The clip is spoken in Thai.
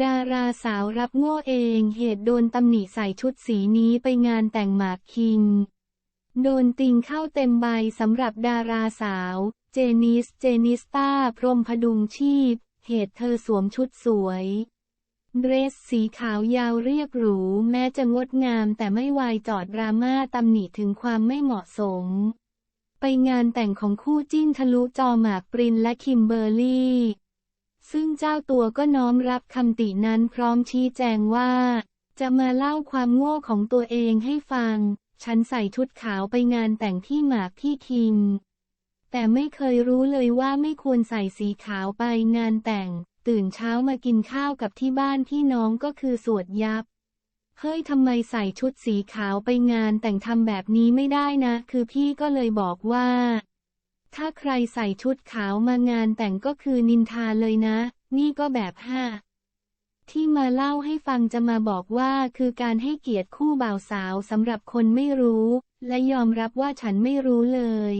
ดาราสาวรับโง่เองเหตุโดนตำหนิใส่ชุดสีนี้ไปงานแต่งหมากคิง โดนติงเข้าเต็มใบสำหรับดาราสาว เจนิส เจนิสตาพรมพดุงชีพ เหตุเธอสวมชุดสวย เดรสสีขาวยาวเรียบหรู แม้จะงดงามแต่ไม่วายจอดดราม่าตำหนิถึงความไม่เหมาะสม ไปงานแต่งของคู่จิ้นทะลุจอหมากปรินและคิมเบอร์รี่ ซึ่งเจ้าตัวก็น้อมรับคำตินั้นพร้อมชี้แจงว่า จะมาเล่าความโง่ของตัวเองให้ฟัง ฉันใส่ชุดขาวไปงานแต่งที่หมากพี่คิม แต่ไม่เคยรู้เลยว่าไม่ควรใส่สีขาวไปงานแต่ง ตื่นเช้ามากินข้าวกับที่บ้านพี่น้องก็คือสวดยับ เฮ้ยทำไมใส่ชุดสีขาวไปงานแต่งทำแบบนี้ไม่ได้นะ คือพี่ก็เลยบอกว่า ถ้าใครใส่ชุดขาวมางานแต่งก็คือนินทาเลยนะ นี่ก็แบบห้าที่มาเล่าให้ฟังจะมาบอกว่าคือการให้เกียรติคู่บ่าวสาวสำหรับคนไม่รู้ และยอมรับว่าฉันไม่รู้เลย